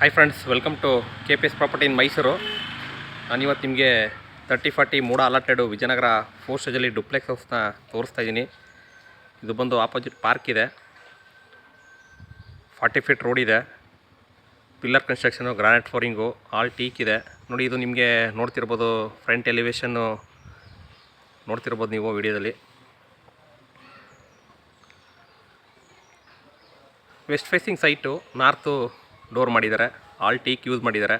Hi friends welcome to K P S property in Mysuru ನಾನಿವತ್ತು ನಿಮಗೆ thirty forty MUDA allotted Vijayanagar four ಸ್ಟೇಜಲ್ಲಿ duplex ಹೌಸ್ನ ತೋರಿಸ್ತಾ ಇದ್ದೀನಿ ಇದು ಬಂದು ಆಪೋಸಿಟ್ ಪಾರ್ಕ್ ಇದೆ. ಫಾರ್ಟಿ ಫೀಟ್ ರೋಡ್ ಇದೆ. Pillar construction granite flooring all teak ಇದೆ. ನೋಡಿ, ಇದು ನಿಮಗೆ ನೋಡ್ತಿರ್ಬೋದು ಫ್ರಂಟ್ ಎಲಿವೇಶನ್ನು ನೋಡ್ತಿರ್ಬೋದು ನೀವು ವಿಡಿಯೋದಲ್ಲಿ. West facing site north door ಮಾಡಿದ್ದಾರೆ, ಆಲ್ ಟೀಕ್ ಯೂಸ್ ಮಾಡಿದ್ದಾರೆ.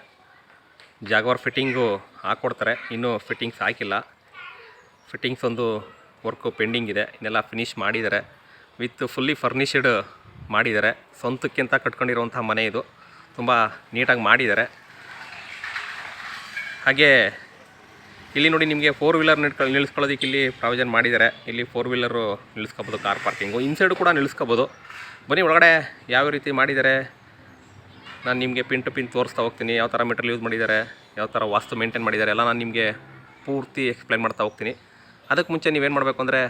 ಜಾಗವಾರ್ ಫಿಟ್ಟಿಂಗು ಹಾಕ್ಕೊಡ್ತಾರೆ ಇನ್ನೂ ಫಿಟ್ಟಿಂಗ್ಸ್ ಹಾಕಿಲ್ಲ. ಫಿಟ್ಟಿಂಗ್ಸ್ ಒಂದು ವರ್ಕು ಪೆಂಡಿಂಗ್ ಇದೆ, ಇನ್ನೆಲ್ಲ ಫಿನಿಷ್ ಮಾಡಿದ್ದಾರೆ. ವಿತ್ ಫುಲ್ಲಿ ಫರ್ನಿಶ್ಡ್ ಮಾಡಿದ್ದಾರೆ. ಸ್ವಂತಕ್ಕಿಂತ ಕಟ್ಕೊಂಡಿರುವಂಥ ಮನೆ ಇದು, ತುಂಬ ನೀಟಾಗಿ ಮಾಡಿದ್ದಾರೆ. ಹಾಗೆ ಇಲ್ಲಿ ನೋಡಿ ನಿಮಗೆ ಫೋರ್ ವೀಲರ್ ನಿಟ್ಕ ನಿಲ್ಲಿಸ್ಕೊಳ್ಳೋದಕ್ಕೆ ಇಲ್ಲಿ ಪ್ರಾವಿಷನ್ ಮಾಡಿದ್ದಾರೆ. ಇಲ್ಲಿ ಫೋರ್ ವೀಲರು ನಿಲ್ಲಿಸ್ಕೋಬೋದು ಕಾರ್ ಪಾರ್ಕಿಂಗು ಇನ್ಸೈಡು ಕೂಡ ನಿಲ್ಲಿಸ್ಕೋಬೋದು. ಬನ್ನಿ, ಒಳಗಡೆ ಯಾವ ರೀತಿ ಮಾಡಿದ್ದಾರೆ? ನಾನು ನಿಮಗೆ ಪಿನ್ ಟು ಪಿನ್ ತೋರಿಸ್ತಾ ಹೋಗ್ತೀನಿ. ಯಾವ ಥರ ಮೆಟೀರಿಯಲ್ ಯೂಸ್ ಮಾಡಿದ್ದಾರೆ, ಯಾವ ಥರ ವಾಸ್ತು ಮೇಂಟೈನ್ ಮಾಡಿದ್ದಾರೆ ಎಲ್ಲ ನಾನು ನಿಮಗೆ ಪೂರ್ತಿ ಎಕ್ಸ್ಪ್ಲೈನ್ ಮಾಡ್ತಾ ಹೋಗ್ತೀನಿ. ಅದಕ್ಕೆ ಮುಂಚೆ ನೀವೇನು ಮಾಡಬೇಕು ಅಂದರೆ,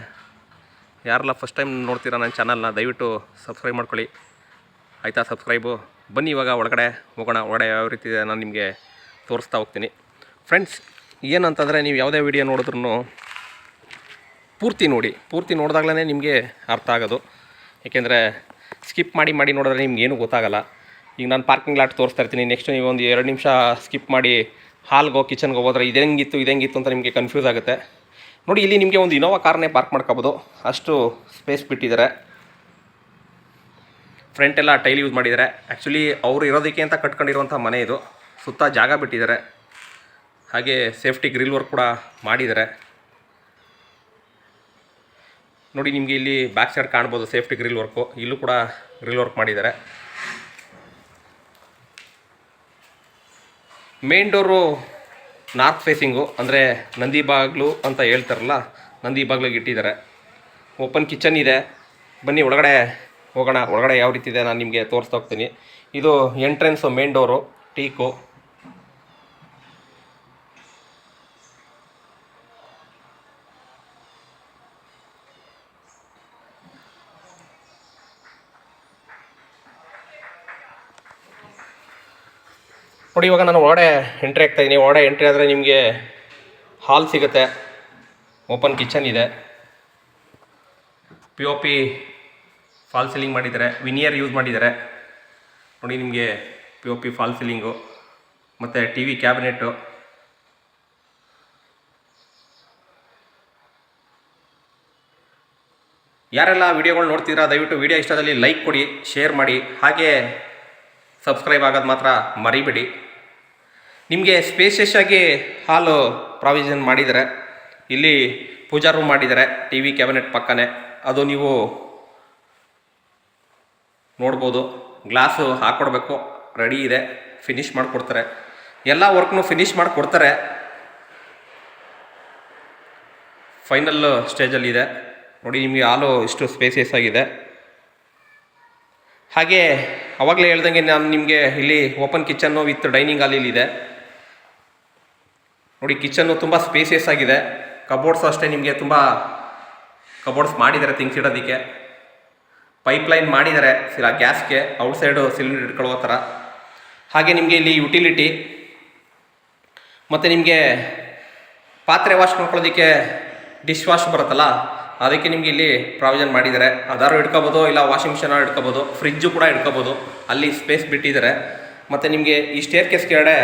ಯಾರೆಲ್ಲ ಫಸ್ಟ್ ಟೈಮ್ ನೋಡ್ತೀರಾ ನನ್ನ ಚಾನಲ್ನ ದಯವಿಟ್ಟು ಸಬ್ಸ್ಕ್ರೈಬ್ ಮಾಡ್ಕೊಳ್ಳಿ. ಆಯಿತಾ ಸಬ್ಸ್ಕ್ರೈಬು ಬನ್ನಿ ಇವಾಗ ಒಳಗಡೆ ಹೋಗೋಣ. ಒಳಗಡೆ ಯಾವ ರೀತಿ ಇದೆ ನಾನು ನಿಮಗೆ ತೋರಿಸ್ತಾ ಹೋಗ್ತೀನಿ. ಫ್ರೆಂಡ್ಸ್ ಏನಂತಂದರೆ ನೀವು ಯಾವುದೇ ವಿಡಿಯೋ ನೋಡಿದ್ರೂ ಪೂರ್ತಿ ನೋಡಿ. ಪೂರ್ತಿ ನೋಡಿದಾಗಲೇ ನಿಮಗೆ ಅರ್ಥ ಆಗೋದು. ಏಕೆಂದರೆ ಸ್ಕಿಪ್ ಮಾಡಿ ಮಾಡಿ ನೋಡಿದ್ರೆ ನಿಮ್ಗೆ ಏನೂ ಗೊತ್ತಾಗಲ್ಲ. ಈಗ ನಾನು ಪಾರ್ಕಿಂಗ್ ಲಾಟ್ ತೋರಿಸ್ತಾ ಇರ್ತೀನಿ. ನೆಕ್ಸ್ಟ್ ನೀವು ಒಂದು ಎರಡು ನಿಮಿಷ ಸ್ಕಿಪ್ ಮಾಡಿ ಹಾಲ್ಗೋ ಕಿಚನ್ಗೆ ಹೋದ್ರೆ ಇದೆಂಗಿತ್ತು ಇದೆಂಗಿತ್ತು ಅಂತ ನಿಮಗೆ ಕನ್ಫ್ಯೂಸ್ ಆಗುತ್ತೆ. ನೋಡಿ, ಇಲ್ಲಿ ನಿಮಗೆ ಒಂದು ಇನೋವಾ ಕಾರ್ನೇ ಪಾರ್ಕ್ ಮಾಡ್ಕೋಬೋದು. ಅಷ್ಟು ಸ್ಪೇಸ್ ಬಿಟ್ಟಿದ್ದಾರೆ. ಫ್ರಂಟ್ ಎಲ್ಲ ಟೈಲ್ ಯೂಸ್ ಮಾಡಿದ್ದಾರೆ. ಆ್ಯಕ್ಚುಲಿ ಅವರು ಇರೋದಕ್ಕೆ ಅಂತ ಕಟ್ಕೊಂಡಿರುವಂಥ ಮನೆ ಇದು. ಸುತ್ತ ಜಾಗ ಬಿಟ್ಟಿದ್ದಾರೆ. ಹಾಗೆ ಸೇಫ್ಟಿ ಗ್ರಿಲ್ ವರ್ಕ್ ಕೂಡ ಮಾಡಿದ್ದಾರೆ. ನೋಡಿ, ನಿಮಗೆ ಇಲ್ಲಿ ಬ್ಯಾಕ್ ಸೈಡ್ ಕಾಣ್ಬೋದು ಸೇಫ್ಟಿ ಗ್ರಿಲ್ ವರ್ಕು ಇಲ್ಲೂ ಕೂಡ ಗ್ರಿಲ್ ವರ್ಕ್ ಮಾಡಿದ್ದಾರೆ. ಮೇನ್ ಡೋರು ನಾರ್ತ್ ಫೇಸಿಂಗು ಅಂದರೆ ನಂದಿ ಬಾಗಿಲು ಅಂತ ಹೇಳ್ತಾರಲ್ಲ, ನಂದಿ ಬಾಗ್ಲಿಗೆ ಇಟ್ಟಿದ್ದಾರೆ. ಓಪನ್ ಕಿಚನ್ ಇದೆ. ಬನ್ನಿ, ಒಳಗಡೆ ಹೋಗೋಣ. ಒಳಗಡೆ ಯಾವ ರೀತಿ ಇದೆ ನಾನು ನಿಮಗೆ ತೋರಿಸ್ತಾ ಹೋಗ್ತೀನಿ. ಇದು ಎಂಟ್ರೆನ್ಸು ಮೇನ್ ಡೋರು ಟೀಕು ನೋಡಿ, ಇವಾಗ ನಾನು ಒಳಗಡೆ ಎಂಟ್ರಿ ಆಗ್ತಾ ಇದ್ದೀನಿ ಒಳಗಡೆ ಎಂಟ್ರಿ ಆದರೆ ನಿಮಗೆ ಹಾಲ್ ಸಿಗುತ್ತೆ. ಓಪನ್ ಕಿಚನ್ ಇದೆ. P O P fall ceiling ಮಾಡಿದ್ದಾರೆ. ವಿನಿಯರ್ ಯೂಸ್ ಮಾಡಿದ್ದಾರೆ. ನೋಡಿ, ನಿಮಗೆ P O P fall ceiling ಮತ್ತು ಟಿ ವಿ ಕ್ಯಾಬಿನೆಟ್ಟು ಯಾರೆಲ್ಲ ವೀಡಿಯೋಗಳು ನೋಡ್ತೀರಾ, ದಯವಿಟ್ಟು ವಿಡಿಯೋ ಇಷ್ಟದಲ್ಲಿ ಲೈಕ್ ಕೊಡಿ ಶೇರ್ ಮಾಡಿ. ಹಾಗೆ ಸಬ್ಸ್ಕ್ರೈಬ್ ಆಗೋದು ಮಾತ್ರ ಮರಿಬೇಡಿ. ನಿಮಗೆ ಸ್ಪೇಸಿಯಸ್ ಆಗಿ ಹಾಲು ಪ್ರಾವಿಷನ್ ಮಾಡಿದ್ದಾರೆ ಇಲ್ಲಿ ಪೂಜಾ ರೂಮ್ ಮಾಡಿದ್ದಾರೆ ಟಿ ವಿ ಕ್ಯಾಬಿನೆಟ್ ಪಕ್ಕನೇ, ಅದು ನೀವು ನೋಡ್ಬೋದು. ಗ್ಲಾಸು ಹಾಕ್ಕೊಡ್ಬೇಕು ರೆಡಿ ಇದೆ ಫಿನಿಶ್ ಮಾಡಿಕೊಡ್ತಾರೆ. ಎಲ್ಲ ವರ್ಕ್ನು ಫಿನಿಶ್ ಮಾಡಿಕೊಡ್ತಾರೆ. ಫೈನಲ್ ಸ್ಟೇಜಲ್ಲಿದೆ ನೋಡಿ ನಿಮಗೆ ಹಾಲು ಇಷ್ಟು ಸ್ಪೇಸಿಯಸ್ ಆಗಿದೆ. ಹಾಗೆ ಅವಾಗಲೇ ಹೇಳ್ದಂಗೆ ನಾನು ನಿಮಗೆ ಇಲ್ಲಿ open kitchen with dining hall ಇದೆ. ನೋಡಿ ಕಿಚನ್ನು ತುಂಬ ಸ್ಪೇಸಿಯಸ್ ಆಗಿದೆ. ಕಬೋರ್ಡ್ಸ್ ಅಷ್ಟೇ ನಿಮಗೆ ತುಂಬ ಕಬೋರ್ಡ್ಸ್ ಮಾಡಿದ್ದಾರೆ ಥಿಂಗ್ಸ್ ಇಡೋದಕ್ಕೆ. ಪೈಪ್ಲೈನ್ ಮಾಡಿದ್ದಾರೆ ಸಿಲ ಗ್ಯಾಸ್ಗೆ ಔಟ್ಸೈಡು ಸಿಲಿಂಡರ್ ಇಟ್ಕೊಳ್ಳೋ ಥರ. ಹಾಗೆ ನಿಮಗೆ ಇಲ್ಲಿ ಯುಟಿಲಿಟಿ ಮತ್ತು ನಿಮಗೆ ಪಾತ್ರೆ ವಾಶ್ ಮಾಡ್ಕೊಳ್ಳೋದಕ್ಕೆ ಡಿಶ್ ವಾಶ್ ಬರುತ್ತಲ್ಲ ಅದಕ್ಕೆ ನಿಮಗೆ ಇಲ್ಲಿ ಪ್ರಾವಿಷನ್ ಮಾಡಿದ್ದಾರೆ. ಅದಾರು ಇಟ್ಕೋಬೋದು ಇಲ್ಲ ವಾಷಿಂಗ್ ಮಿಷನ್ ಇಟ್ಕೋಬೋದು ಫ್ರಿಜ್ಜು ಕೂಡ ಇಟ್ಕೋಬೋದು ಅಲ್ಲಿ ಸ್ಪೇಸ್ ಬಿಟ್ಟಿದ್ದಾರೆ. ಮತ್ತು ನಿಮಗೆ ಈ ಸ್ಟೇರ್ ಕೇಸ್ ಕೆಳಗಡೆ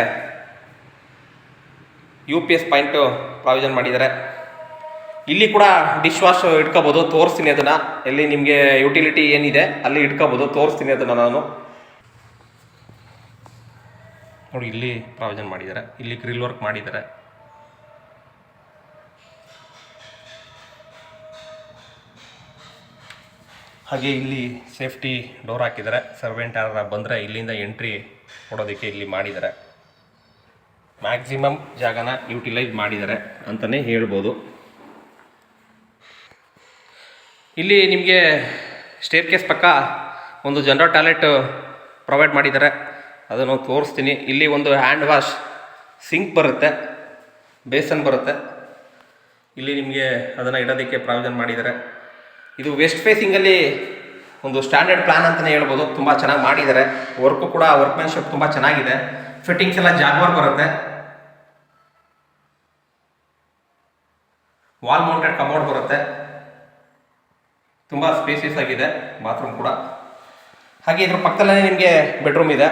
U P S point provision ಮಾಡಿದ್ದಾರೆ. ಇಲ್ಲಿ ಕೂಡ ಡಿಶ್ ವಾಶ್ ಇಟ್ಕೋಬೋದು ತೋರಿಸ್ತೀನಿ ಅದನ್ನು. ಎಲ್ಲಿ ನಿಮಗೆ ಯುಟಿಲಿಟಿ ಏನಿದೆ, ಅಲ್ಲಿ ಇಟ್ಕೋಬೋದು ತೋರಿಸ್ತೀನಿ ಅದನ್ನು ನಾನು. ನೋಡಿ, ಇಲ್ಲಿ ಪ್ರಾವಿಷನ್ ಮಾಡಿದ್ದಾರೆ. ಇಲ್ಲಿ ಗ್ರಿಲ್ ವರ್ಕ್ ಮಾಡಿದ್ದಾರೆ. ಹಾಗೆ ಇಲ್ಲಿ ಸೇಫ್ಟಿ ಡೋರ್ ಹಾಕಿದ್ದಾರೆ. ಸರ್ವೆಂಟ್ ಯಾರು ಬಂದರೆ ಇಲ್ಲಿಂದ ಎಂಟ್ರಿ ಕೊಡೋದಕ್ಕೆ ಇಲ್ಲಿ ಮಾಡಿದ್ದಾರೆ. ಮ್ಯಾಕ್ಸಿಮಮ್ ಜಾಗನ ಯೂಟಿಲೈಸ್ ಮಾಡಿದ್ದಾರೆ ಅಂತಲೇ ಹೇಳ್ಬೋದು. ಇಲ್ಲಿ ನಿಮಗೆ ಸ್ಟೇರ್ ಕೇಸ್ ಪಕ್ಕ ಒಂದು ಜನರಲ್ ಟಾಯ್ಲೆಟ್ ಪ್ರೊವೈಡ್ ಮಾಡಿದ್ದಾರೆ. ಅದನ್ನು ತೋರಿಸ್ತೀನಿ. ಇಲ್ಲಿ ಒಂದು ಹ್ಯಾಂಡ್ ವಾಶ್ ಸಿಂಕ್ ಬರುತ್ತೆ, ಬೇಸನ್ ಬರುತ್ತೆ. ಇಲ್ಲಿ ನಿಮಗೆ ಅದನ್ನು ಇಡೋದಕ್ಕೆ ಪ್ರಾವಿಷನ್ ಮಾಡಿದ್ದಾರೆ. ಇದು ವೆಸ್ಟ್ ಫೇಸಿಂಗಲ್ಲಿ ಒಂದು ಸ್ಟ್ಯಾಂಡರ್ಡ್ ಪ್ಲಾನ್ ಅಂತಲೇ ಹೇಳ್ಬೋದು. ತುಂಬ ಚೆನ್ನಾಗಿ ಮಾಡಿದ್ದಾರೆ. ವರ್ಕು ಕೂಡ ವರ್ಕ್ಮ್ಯಾನ್ಶಿಪ್ ತುಂಬ ಚೆನ್ನಾಗಿದೆ. ಫಿಟ್ಟಿಂಗ್ಸ್ ಎಲ್ಲ ಜಾಗ್ವಾರ್ ಬರುತ್ತೆ. ವಾಲ್ ಮೌಂಟೆಡ್ ಕಮೋಡ್ ಬರುತ್ತೆ. ತುಂಬ ಸ್ಪೇಸಿಯಸ್ ಆಗಿದೆ. ಬಾತ್ರೂಮ್ ಕೂಡ. ಹಾಗೆ ಇದ್ರ ಪಕ್ಕದಲ್ಲೇ ನಿಮಗೆ ಬೆಡ್ರೂಮ್ ಇದೆ.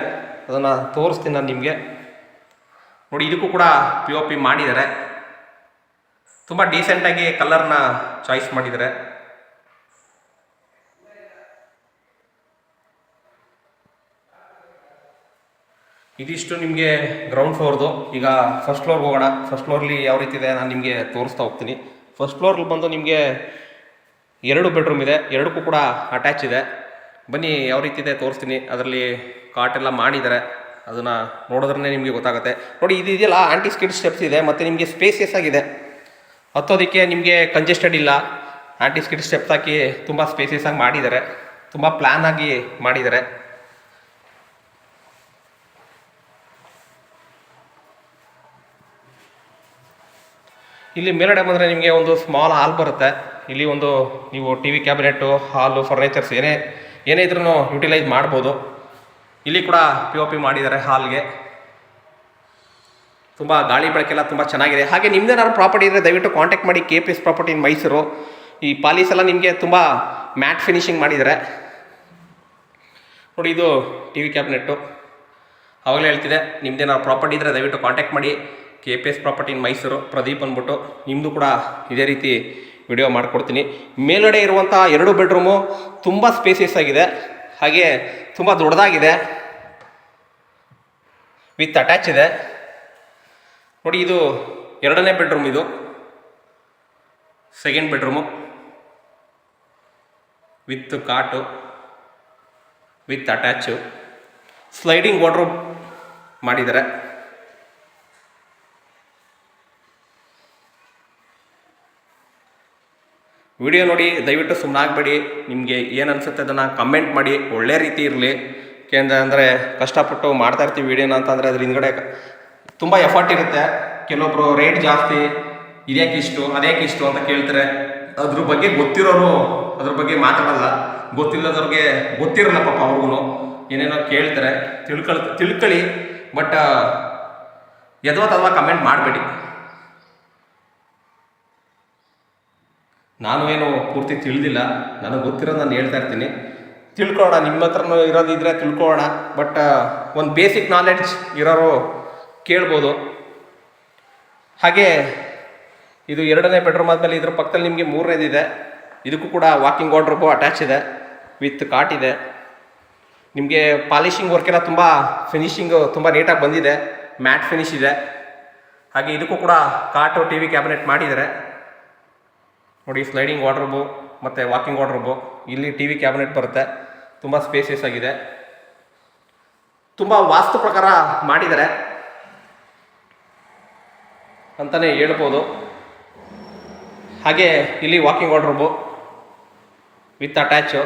ಅದನ್ನು ತೋರಿಸ್ತೀನಿ ನಾನು ನಿಮಗೆ. ನೋಡಿ, ಇದಕ್ಕೂ ಕೂಡ ಪಿ ಓ ಪಿ ಮಾಡಿದ್ದಾರೆ. ತುಂಬ ಡೀಸೆಂಟಾಗಿ ಕಲರ್ನ ಚಾಯ್ಸ್ ಮಾಡಿದ್ದಾರೆ. ಇದಿಷ್ಟು ನಿಮಗೆ ಗ್ರೌಂಡ್ ಫ್ಲೋರ್ದು ಈಗ ಫಸ್ಟ್ ಫ್ಲೋರ್ಗೆ ಹೋಗೋಣ. ಫಸ್ಟ್ ಫ್ಲೋರ್ಲಿ ಯಾವ ರೀತಿ ಇದೆ ನಾನು ನಿಮಗೆ ತೋರಿಸ್ತಾ ಹೋಗ್ತೀನಿ. ಫಸ್ಟ್ ಫ್ಲೋರ್ಲಿ ಬಂದು ನಿಮಗೆ ಎರಡು ಬೆಡ್ರೂಮ್ ಇದೆ. ಎರಡಕ್ಕೂ ಕೂಡ ಅಟ್ಯಾಚ್ ಇದೆ. ಬನ್ನಿ ಯಾವ ರೀತಿ ಇದೆ ತೋರಿಸ್ತೀನಿ. ಅದರಲ್ಲಿ ಕಾಟೆಲ್ಲ ಮಾಡಿದ್ದಾರೆ. ಅದನ್ನು ನೋಡಿದ್ರೆ ನಿಮಗೆ ಗೊತ್ತಾಗುತ್ತೆ. ನೋಡಿ, ಇದು ಇದೆಯಲ್ಲ ಆಂಟಿ ಸ್ಕಿಡ್ ಸ್ಟೆಪ್ಸ್ ಇದೆ, ಮತ್ತು ನಿಮಗೆ ಸ್ಪೇಸಿಯಸ್ ಆಗಿದೆ. ಹತ್ತೋದಕ್ಕೆ ನಿಮಗೆ ಕಂಜೆಸ್ಟೆಡ್ ಇಲ್ಲ. ಆಂಟಿ ಸ್ಕಿಡ್ ಸ್ಟೆಪ್ಸ್ ಹಾಕಿ ತುಂಬ ಸ್ಪೇಸಿಯಸ್ ಆಗಿ ಮಾಡಿದ್ದಾರೆ. ತುಂಬ ಪ್ಲ್ಯಾನ್ ಆಗಿ ಮಾಡಿದ್ದಾರೆ. ಇಲ್ಲಿ ಮೇಲಡೆ ಬಂದರೆ ನಿಮಗೆ ಒಂದು ಸ್ಮಾಲ್ ಹಾಲ್ ಬರುತ್ತೆ. ಇಲ್ಲಿ ಒಂದು ನೀವು T V cabinet hall furnitures ಏನೇ ಏನೇ ಇದ್ರೂ ಯುಟಿಲೈಸ್ ಮಾಡ್ಬೋದು. ಇಲ್ಲಿ ಕೂಡ ಪಿ ಒ ಪಿ ಮಾಡಿದ್ದಾರೆ ಹಾಲ್ಗೆ ತುಂಬ ಗಾಳಿ ಬೆಳಕೆಲ್ಲ ತುಂಬ ಚೆನ್ನಾಗಿದೆ. ಹಾಗೆ ನಿಮ್ದೇನಾದ್ರು ಪ್ರಾಪರ್ಟಿ ಇದ್ದರೆ ದಯವಿಟ್ಟು ಕಾಂಟ್ಯಾಕ್ಟ್ ಮಾಡಿ K P S property in Mysuru ಈ ಪಾಲೀಸ್ ಎಲ್ಲ ನಿಮಗೆ ತುಂಬ ಮ್ಯಾಟ್ ಫಿನಿಶಿಂಗ್ ಮಾಡಿದ್ದಾರೆ. ನೋಡಿ ಇದು ಟಿ ವಿ ಕ್ಯಾಬಿನೆಟ್ಟು ಆವಾಗಲೇ ಹೇಳ್ತಿದೆ ನಿಮ್ದೇನಾದ್ರು ಪ್ರಾಪರ್ಟಿ ಇದ್ದರೆ ದಯವಿಟ್ಟು ಕಾಂಟ್ಯಾಕ್ಟ್ ಮಾಡಿ. K P S property in Mysuru Pradeep ಅಂದ್ಬಿಟ್ಟು ನಿಮ್ಮದು ಕೂಡ ಇದೇ ರೀತಿ ವಿಡಿಯೋ ಮಾಡಿಕೊಡ್ತೀನಿ. ಮೇಲ್ಗಡೆ ಇರುವಂಥ ಎರಡು ಬೆಡ್ರೂಮು ತುಂಬ ಸ್ಪೇಸಿಯಸ್ ಆಗಿದೆ. ಹಾಗೆ ತುಂಬ ದೊಡ್ಡದಾಗಿದೆ. ವಿತ್ ಅಟ್ಯಾಚ್ ಇದೆ. ನೋಡಿ ಇದು ಎರಡನೇ ಬೆಡ್ರೂಮ್ ಇದು. Second bedroom with cot with attach sliding wardrobe ಮಾಡಿದ್ದಾರೆ. ವಿಡಿಯೋ ನೋಡಿ, ದಯವಿಟ್ಟು ಸುಮ್ಮನಾಗಬೇಡಿ ನಿಮಗೆ ಏನು ಅನಿಸುತ್ತೆ ಅದನ್ನು ಕಮೆಂಟ್ ಮಾಡಿ. ಒಳ್ಳೆ ರೀತಿ ಇರಲಿ. ಕೇಂದ್ರ ಅಂದರೆ, ಕಷ್ಟಪಟ್ಟು ಮಾಡ್ತಾ ಇರ್ತೀವಿ ವಿಡಿಯೋನ ಅಂತಂದರೆ ಅದ್ರ ಹಿಂದ್ಗಡೆ ತುಂಬ ಎಫರ್ಟ್ ಇರುತ್ತೆ. ಕೆಲವೊಬ್ಬರು ರೇಟ್ ಜಾಸ್ತಿ, ಇದ್ಯಾಕೆ ಇಷ್ಟು, ಅದ್ಯಾಕೆ ಇಷ್ಟು ಅಂತ ಕೇಳ್ತಾರೆ. ಅದ್ರ ಬಗ್ಗೆ ಗೊತ್ತಿರೋರು ಅದ್ರ ಬಗ್ಗೆ ಮಾತಾಡಲ್ಲ. ಗೊತ್ತಿಲ್ಲದವ್ರಿಗೆ ಗೊತ್ತಿರಲ್ಲ ಪಾಪ ಅವ್ರಿಗೂ ಏನೇನೋ ಕೇಳ್ತಾರೆ. ತಿಳ್ಕೊಳ್ ತಿಳ್ಕೊಳ್ಳಿ ಬಟ್ ಯದ್ವಾ ಕಮೆಂಟ್ ಮಾಡಬೇಡಿ. ನಾನು ಏನು ಪೂರ್ತಿ ತಿಳಿದಿಲ್ಲ. ನನಗೆ ಗೊತ್ತಿರೋದು ನಾನು ಹೇಳ್ತಾ ಇರ್ತೀನಿ. ತಿಳ್ಕೊಳ್ಳೋಣ ನಿಮ್ಮ ಹತ್ರನೂ ಇರೋದಿದ್ರೆ ತಿಳ್ಕೊಳ್ಳೋಣ ಬಟ್ ಒಂದು ಬೇಸಿಕ್ ನಾಲೆಡ್ಜ್ ಇರೋರು ಕೇಳ್ಬೋದು. ಹಾಗೆ, ಇದು ಎರಡನೇ ಬೆಡ್ರೂಮ್ ಆದಮೇಲೆ ಇದ್ರ ಪಕ್ಕದಲ್ಲಿ ನಿಮಗೆ ಮೂರನೇದಿದೆ ಇದಕ್ಕೂ ಕೂಡ ವಾಕಿಂಗ್ ವಾರ್ಡ್ರೋಬು ಅಟ್ಯಾಚ್ ಇದೆ ವಿತ್ ಕಾಟ್ ಇದೆ. ನಿಮಗೆ ಪಾಲಿಷಿಂಗ್ ವರ್ಕ್ ಎಲ್ಲ ತುಂಬ ಫಿನಿಶಿಂಗು ತುಂಬ ನೀಟಾಗಿ ಬಂದಿದೆ. ಮ್ಯಾಟ್ ಫಿನಿಶ್ ಇದೆ. ಹಾಗೆ ಇದಕ್ಕೂ ಕೂಡ ಕಾಟು ಟಿ ವಿ ಕ್ಯಾಬಿನೆಟ್ ಮಾಡಿದ್ದಾರೆ. ನೋಡಿ ಸ್ಲೈಡಿಂಗ್ ವಾರ್ಡ್ರೋಬು ಮತ್ತು ವಾಕಿಂಗ್ ವಾರ್ಡ್ರೋಬು ಇಲ್ಲಿ ಟಿ ವಿ ಕ್ಯಾಬಿನೆಟ್ ಬರುತ್ತೆ. ತುಂಬ ಸ್ಪೇಸಿಯಸ್ ಆಗಿದೆ. ತುಂಬ ವಾಸ್ತು ಪ್ರಕಾರ ಮಾಡಿದ್ದಾರೆ ಅಂತಲೇ ಹೇಳ್ಬೋದು. ಹಾಗೆ ಇಲ್ಲಿ ವಾಕಿಂಗ್ ವಾರ್ಡ್ರೋಬು ವಿತ್ ಅಟ್ಯಾಚು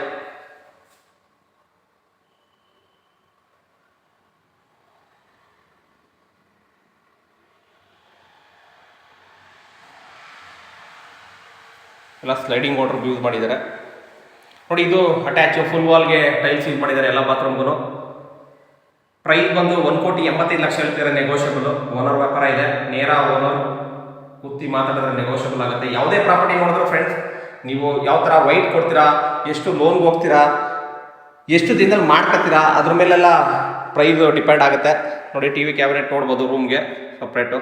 ಎಲ್ಲ ಸ್ಲೈಡಿಂಗ್ ವಾಟರ್ ಯೂಸ್ ಮಾಡಿದ್ದಾರೆ. ನೋಡಿ ಇದು ಅಟ್ಯಾಚ್ ಫುಲ್ ವಾಲ್ಗೆ ಟೈಲ್ಸ್ ಯೂಸ್ ಮಾಡಿದ್ದಾರೆ ಎಲ್ಲ ಬಾತ್ರೂಮ್ಗೂ ಪ್ರೈಸ್ ಬಂದು ಒಂದು ಕೋಟಿ ಎಂಬತ್ತೈದು ಲಕ್ಷ ಹೇಳ್ತಿದ್ದಾರೆ ನೆಗೋಷಿಯಬಲ್ ಓನರ್ ವ್ಯಾಪಾರ ಇದೆ, ನೇರ ಓನರ್ ಕುತ್ತಿ ಮಾತಾಡಿದ್ರೆ ನೆಗೋಷಿಯಬಲ್ ಆಗುತ್ತೆ. ಯಾವುದೇ ಪ್ರಾಪರ್ಟಿ ನೋಡಿದ್ರು ಫ್ರೆಂಡ್ಸ್ ನೀವು ಯಾವ ಥರ ವೈಟ್ ಕೊಡ್ತೀರಾ, ಎಷ್ಟು ಲೋನ್ಗೆ ಹೋಗ್ತೀರಾ, ಎಷ್ಟು ದಿನದಲ್ಲಿ ಮಾಡ್ಕೊತೀರಾ, ಅದ್ರ ಮೇಲೆಲ್ಲ ಪ್ರೈಸ್ ಡಿಪೆಂಡ್ ಆಗುತ್ತೆ. ನೋಡಿ ಟಿ ವಿ ಕ್ಯಾಬಿನೆಟ್ ನೋಡ್ಬೋದು ರೂಮ್ಗೆ ಸಪ್ರೇಟು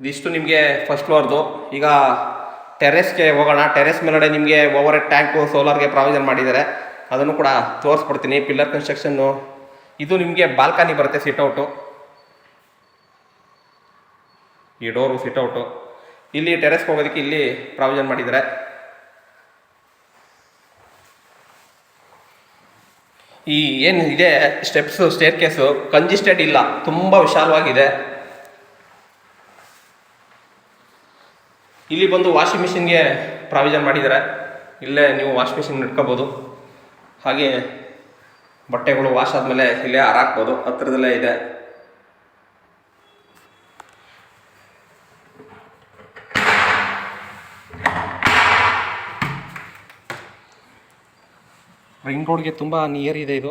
ಇದಿಷ್ಟು ನಿಮಗೆ ಫಸ್ಟ್ ಫ್ಲೋರ್ದು ಈಗ ಟೆರೆಸ್ಗೆ ಹೋಗೋಣ, ಟೆರೆಸ್ ಮೇಲ್ಗಡೆ ನಿಮಗೆ ಓವರ್ ಟ್ಯಾಂಕು ಸೋಲಾರ್ಗೆ ಪ್ರಾವಿಷನ್ ಮಾಡಿದ್ದಾರೆ ಅದನ್ನು ಕೂಡ ತೋರಿಸ್ಕೊಡ್ತೀನಿ ಪಿಲ್ಲರ್ ಕನ್ಸ್ಟ್ರಕ್ಷನ್ನು ಇದು ನಿಮಗೆ ಬಾಲ್ಕನಿ ಬರುತ್ತೆ ಸಿಟೌಟು ಈ ಡೋರು ಸಿಟೌಟು ಇಲ್ಲಿ ಟೆರೆಸ್ಗೆ ಹೋಗೋದಕ್ಕೆ ಇಲ್ಲಿ ಪ್ರಾವಿಷನ್ ಮಾಡಿದ್ದಾರೆ ಈ ಏನು ಇದೆ ಸ್ಟೆಪ್ಸು ಸ್ಟೇರ್ ಕೇಸು ಕಂಜಿಸ್ಟೆಡ್ ಇಲ್ಲ, ತುಂಬ ವಿಶಾಲವಾಗಿದೆ. ಇಲ್ಲಿ ಬಂದು ವಾಷಿಂಗ್ ಮಿಷಿನ್ಗೆ ಪ್ರಾವಿಷನ್ ಮಾಡಿದ್ದಾರೆ. ಇಲ್ಲೇ ನೀವು ವಾಷಿಂಗ್ ಮಿಷಿನ್ ಇಟ್ಕೋಬೋದು. ಹಾಗೆ ಬಟ್ಟೆಗಳು ವಾಶ್ ಆದಮೇಲೆ ಇಲ್ಲೇ ಹಾರಾಕ್ಬೋದು ಹತ್ತಿರದಲ್ಲೇ ಇದೆ. ರಿಂಗ್ ರೋಡ್ಗೆ ತುಂಬ ನಿಯರ್ ಇದೆ ಇದು.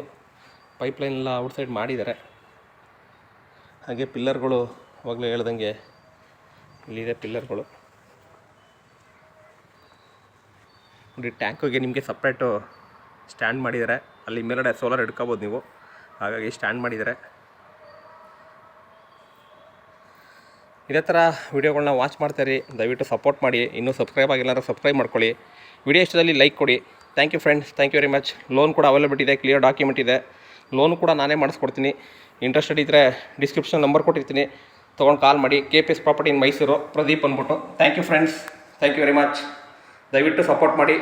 ಪೈಪ್ಲೈನ್ ಎಲ್ಲ ಔಟ್ ಸೈಡ್ ಮಾಡಿದ್ದಾರೆ. ಹಾಗೆ ಪಿಲ್ಲರ್ಗಳು ಅವಾಗಲೇ ಹೇಳ್ದಂಗೆ ಇಲ್ಲಿದೆ ಪಿಲ್ಲರ್ಗಳು. ನೋಡಿ ಟ್ಯಾಂಕಿಗೆ ನಿಮಗೆ ಸಪ್ರೇಟು ಸ್ಟ್ಯಾಂಡ್ ಮಾಡಿದ್ದಾರೆ ಅಲ್ಲಿ ಮೇಲ್ಗಡೆ ಸೋಲಾರ್ ಹಿಡ್ಕೋಬೋದು ನೀವು. ಹಾಗಾಗಿ ಸ್ಟ್ಯಾಂಡ್ ಮಾಡಿದ್ದಾರೆ ಇದೇ ಥರ ವೀಡಿಯೋಗಳನ್ನ ವಾಚ್ ಮಾಡ್ತಾಯಿರಿ ದಯವಿಟ್ಟು ಸಪೋರ್ಟ್ ಮಾಡಿ. ಇನ್ನೂ ಸಬ್ಸ್ಕ್ರೈಬ್ ಆಗಿಲ್ಲ ಸಬ್ಸ್ಕ್ರೈಬ್ ಮಾಡ್ಕೊಳ್ಳಿ. ವಿಡಿಯೋ ಇಷ್ಟದಲ್ಲಿ ಲೈಕ್ ಕೊಡಿ. Thank you friends. Thank you very much. Loan ಕೂಡ ಅವೈಲೇಬಲ್ ಇದೆ ಕ್ಲಿಯರ್ ಡಾಕ್ಯುಮೆಂಟ್ ಇದೆ. ಲೋನ್ ಕೂಡ ನಾನೇ ಮಾಡಿಸ್ಕೊಡ್ತೀನಿ. ಇಂಟ್ರೆಸ್ಟೆಡ್ ಇದ್ದರೆ ಡಿಸ್ಕ್ರಿಪ್ಷನ್ ನಂಬರ್ ಕೊಟ್ಟಿರ್ತೀನಿ. ತೊಗೊಂಡು ಕಾಲ್ ಮಾಡಿ. K P S property in Mysuru Pradeep ಅಂದ್ಬಿಟ್ಟು. Thank you friends. Thank you very much. ದಯವಿಟ್ಟು ಸಪೋರ್ಟ್ ಮಾಡಿ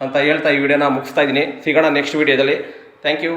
ಅಂತ ಹೇಳ್ತಾ ಈ ವಿಡಿಯೋನ ಮುಗಿಸ್ತಾ ಇದ್ದೀನಿ. ಸಿಗೋಣ ನೆಕ್ಸ್ಟ್ ವೀಡಿಯೋದಲ್ಲಿ ಥ್ಯಾಂಕ್ ಯು